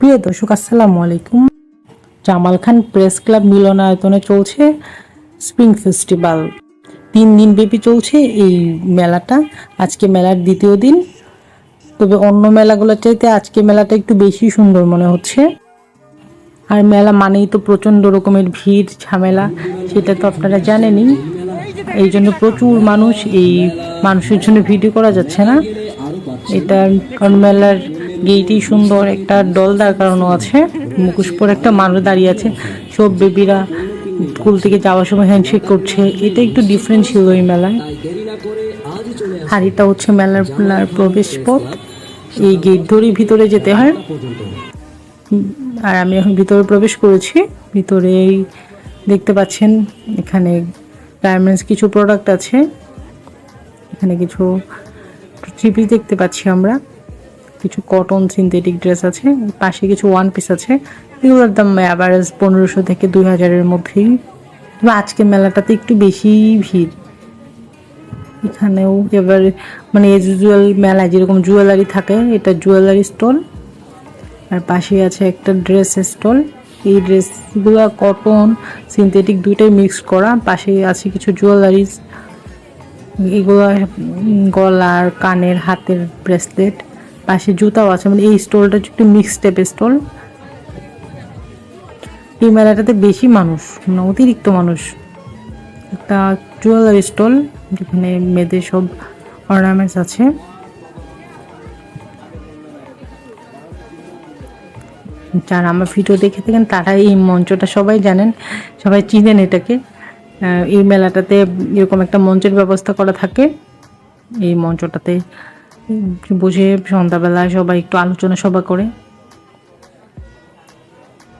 প্রিয় দর্শক, আসসালামু আলাইকুম। জামাল খান প্রেস ক্লাব মিলনায়তনে চলছে স্প্রিং ফেস্টিভ্যাল তিন দিন ব্যাপী চলছে এই মেলাটা। আজকে মেলার দ্বিতীয় দিন। তবে অন্য মেলাগুলোর চাইতে আজকে মেলাটা একটু বেশি সুন্দর মনে হচ্ছে। আর মেলা মানেই তো প্রচণ্ড রকমের ভিড়, ঝামেলা, সেটা তো আপনারা জানেনই। এই জন্য প্রচুর মানুষ, এই মানুষের জন্য ভিডিও করা যাচ্ছে না। এটা কারণ মেলার গেইটেই সুন্দর, একটা ডল দাঁড় করানো আছে, মুখোশ পরে একটা মানুষ দাঁড়িয়ে আছে। সব বেবিরা স্কুল থেকে যাওয়ার সময় হ্যান্ডশেক করছে। এটা একটু ডিফারেন্ট ছিল এই মেলায়। আর এটা হচ্ছে মেলার মেলার প্রবেশ পথ। এই গেট ধরেই ভিতরে যেতে হয়। আর আমি এখন ভিতরে প্রবেশ করেছি। ভিতরেই দেখতে পাচ্ছেন, এখানে গার্মেন্টস কিছু প্রোডাক্ট আছে। এখানে কিছু থ্রি দেখতে পাচ্ছি আমরা। কিছু কটন সিনথেটিক ড্রেস আছে, পাশে কিছু ওয়ান পিস আছে। এগুলোর দাম অ্যাভারেজ পনেরোশো থেকে দুই হাজারের মধ্যেই। তবে আজকের মেলাটাতে একটু বেশি ভিড়। এখানেও এবার মানে এজ ইউজুয়াল মেলায় যেরকম জুয়েলারি থাকে, এটা জুয়েলারি স্টল আর পাশে আছে একটা ড্রেস স্টল এই ড্রেসগুলো কটন সিনথেটিক দুইটাই মিক্স করা। পাশে আছে কিছু জুয়েলারিস এগুলো গলার, কানের, হাতের ব্রেসলেট পাশে জুতাও আছে মানে এই স্টলটা একটু মিক্স টাইপের স্টল এই মেলাটাতে বেশি মানুষ মানে অতিরিক্ত মানুষ। একটা জুয়েলারি স্টল যেখানে মেয়েদের সব অর্নামেন্টস আছে। যারা আমার ভিডিও দেখে থাকেন তারা এই মঞ্চটা সবাই জানেন, সবাই চিনেন এটাকে। এই মেলাটাতে এরকম একটা মঞ্চের ব্যবস্থা করা থাকে। এই মঞ্চটাতে বসে সন্ধ্যাবেলায় সবাই একটু আলোচনা সভা করে।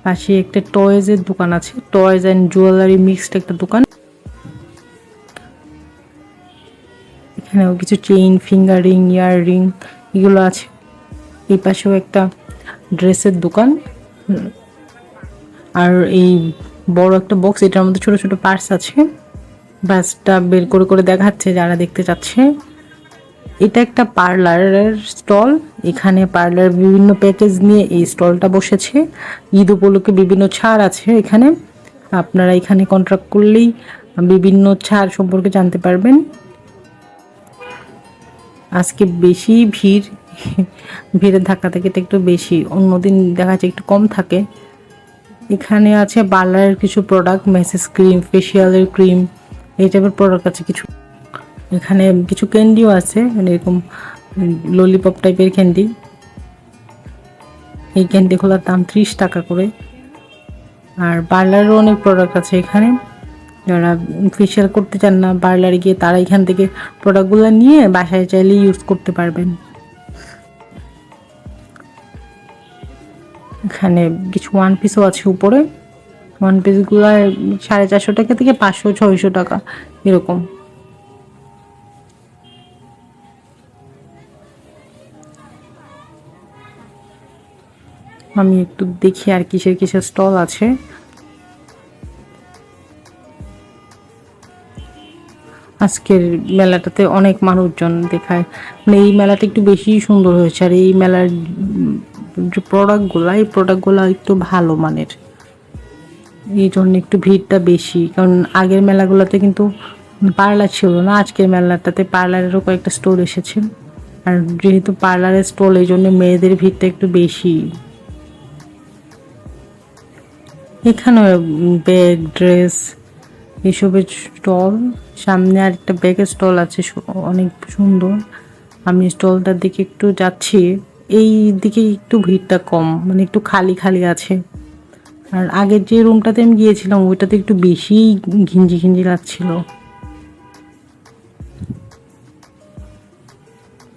পাশে একটা টয়েজের দোকান আছে। টয়েজ অ্যান্ড জুয়েলারি মিক্সড একটা দোকান। এখানেও কিছু chain finger ring earring এগুলো আছে। এই পাশেও একটা ড্রেসের দোকান। আর এই বড় একটা বক্স এটার মধ্যে ছোট ছোট পার্স আছে। বাসটা বের করে করে দেখাচ্ছে যারা দেখতে চাচ্ছে। এটা একটা পার্লারের স্টল। এখানে পার্লার বিভিন্ন প্যাকেজ নিয়ে এই স্টলটা বসেছে। ঈদ উপলক্ষে বিভিন্ন ছাড় আছে এখানে। আপনারা এখানে কন্ট্রাক্ট করলেই বিভিন্ন ছাড় সম্পর্কে জানতে পারবেন। আজকে বেশি ভিড়, ভিড়ের ধাক্কা থেকে এটা একটু বেশি। অন্যদিন দেখা যাচ্ছে একটু কম থাকে। এখানে আছে পার্লারের কিছু প্রোডাক্ট মেসেজ ক্রিম ফেসিয়ালের ক্রিম এই টাইপের প্রোডাক্ট আছে কিছু। এখানে কিছু ক্যান্ডিও আছে মানে এরকম ললিপপ টাইপের ক্যান্ডি এই ক্যান্ডিগুলোর দাম ত্রিশ টাকা করে। আর পার্লারেরও অনেক প্রোডাক্ট আছে এখানে। যারা ফেশিয়াল করতে চান না পার্লারে গিয়ে তারা এখান থেকে প্রোডাক্টগুলো নিয়ে বাসায় চাইলে ইউজ করতে পারবেন। এখানে কিছু ওয়ান পিসও আছে উপরে। ওয়ান পিসগুলো সাড়ে চারশো টাকা থেকে পাঁচশো, ছয়শো টাকা, এরকম। আমি একটু দেখি আর কিসের কিসের স্টল আছে। আজকের মেলাটাতে অনেক মানুষজন দেখায়। মানে এই মেলাটা একটু বেশি সুন্দর হয়েছে আর এই মেলার যে প্রোডাক্টগুলো এই প্রোডাক্টগুলো একটু ভালো মানের। এই জন্য একটু ভিড়টা বেশি, কারণ আগের মেলাগুলোতে কিন্তু পার্লার ছিল না, আজকের মেলাটাতে পার্লারেরও কয়েকটা স্টোর এসেছে। আর যেহেতু পার্লারের স্টল এই জন্য মেয়েদের ভিড়টা একটু বেশি। এখানেও ব্যাগ ড্রেস এসবের স্টল সামনে আর একটা ব্যাগের স্টল আছে অনেক সুন্দর। আমি স্টলটার দিকে একটু যাচ্ছি, এই দিকে একটু ভিড়টা কম মানে একটু খালি খালি আছে। আর আগের যে রুমটাতে আমি গিয়েছিলাম, ওইটাতে একটু বেশি ঘিঞ্জি ঘিঞ্জি লাগছিল।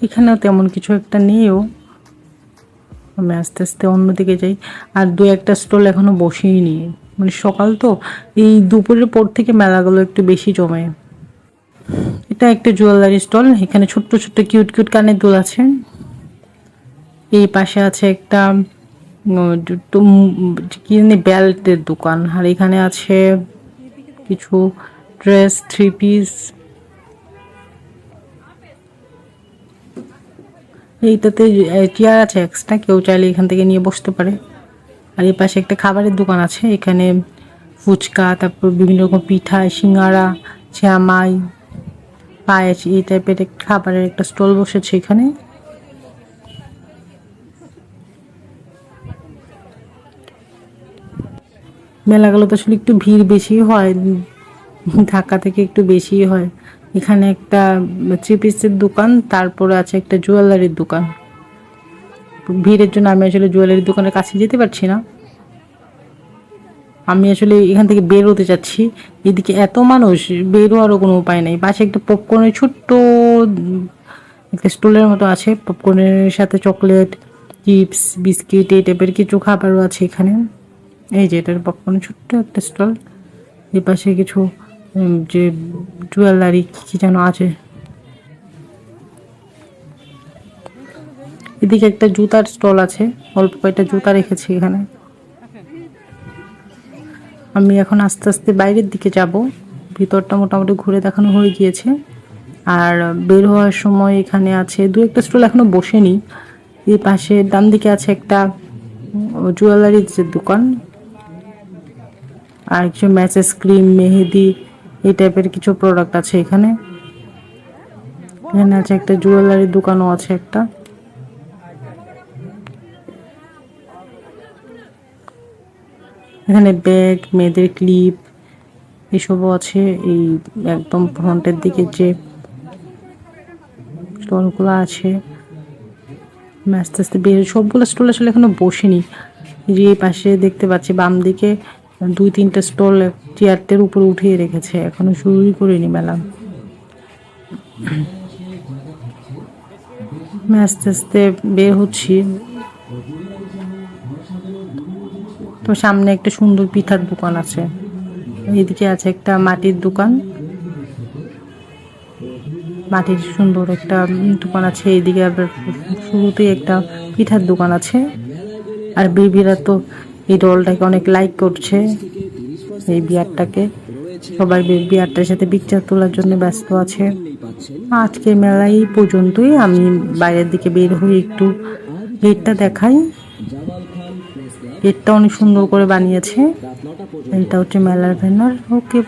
এখানেও তেমন কিছু একটা নেইও। আমি আস্তে আস্তে অন্যদিকে যাই। আর দু একটা স্টল এখনও বসেই নি মানে সকাল তো, এই দুপুরের পর থেকে মেলাগুলো একটু বেশি জমে। এটা একটা জুয়েলারি স্টল এখানে ছোট্ট ছোট্ট কিউট কিউট কানের দুল আছে। এই পাশে আছে একটা কি বেল্টের দোকান। আর এখানে আছে কিছু ড্রেস থ্রি পিস এইটাতে চেয়ার আছে এক্সট্রা কেউ চাইলে এখান থেকে নিয়ে বসতে পারে। আর এই পাশে একটা খাবারের দোকান আছে, এখানে ফুচকা, তারপর বিভিন্ন রকম পিঠা, সিঙ্গারা শ্যামাই পায়েস, এই টাইপের খাবারের একটা স্টল বসেছে এখানে। মেলাগুলোতে আসলে একটু ভিড় বেশি হয়, ঢাকা থেকে একটু বেশি হয়। এখানে একটা থ্রি পিসের দোকান, তারপরে আছে একটা জুয়েলারির দোকান। ভিড়ের জন্য আমি আসলে জুয়েলারির দোকানের কাছে যেতে পারছি না। আমি আসলে এখান থেকে বের হতে চাচ্ছি। এদিকে এত মানুষ বের হওয়ারও কোনো উপায় নেই। পাশে একটা পপকর্নের ছোট্ট, একটা স্টলের মতো আছে। পপকর্নের সাথে চকলেট চিপস বিস্কিট এই টাইপের কিছু খাবারও আছে এখানে। এই যে এটার পপকর্নের ছোট্ট একটা স্টল এই পাশে কিছু যে জুয়েলারি কি যেন আছে। এদিকে একটা জুতার স্টল আছে, অল্প কয়েকটা জুতা রেখেছি এখানে। আমি এখন আস্তে আস্তে বাইরের দিকে যাব। ভিতরটা মোটামুটি ঘুরে দেখানো হয়ে গিয়েছে। আর বের হওয়ার সময় এখানে আছে, দু একটা স্টল এখনও বসেনি। এই পাশে ডান দিকে আছে একটা জুয়েলারির যে দোকান। আর কিছু ম্যাচেস ক্রিম মেহেদি এই টাইপের কিছু প্রোডাক্ট আছে এখানে। এখানে আছে একটা জুয়েলারি দোকানও আছে একটা। এখানে ব্যাগ মেয়েদের ক্লিপ এসবও আছে। এই একদম ফ্রন্টের দিকে যে স্টলগুলো আছে। আস্তে আস্তে বের সবগুলো স্টল আসলে এখনও বসেনি। যে পাশে দেখতে পাচ্ছি বাম দিকে দুই তিনটা স্টল চেয়ারটার উপরে উঠিয়ে রেখেছে, এখনও শুরুই করিনি মেলা। আস্তে আস্তে বের হচ্ছি। তো সামনে একটা সুন্দর পিঠার দোকান আছে। এদিকে আছে একটা মাটির দোকান। মাটির সুন্দর একটা দোকান আছে, এইদিকে আবার শুরুতেই একটা পিঠার দোকান আছে। আর বেবিরা তো এই ডলটাকে অনেক লাইক করছে। এই বিয়ারটাকে সবাই বিয়ারটার সাথে পিকচার তোলার জন্য ব্যস্ত আছে। আজকে মেলা এই পর্যন্তই। আমি বাইরের দিকে বের হয়ে একটু গেটটা দেখাই। গেটটা অনেক সুন্দর করে বানিয়েছে। এটা হচ্ছে মেলার ভেনার ওকে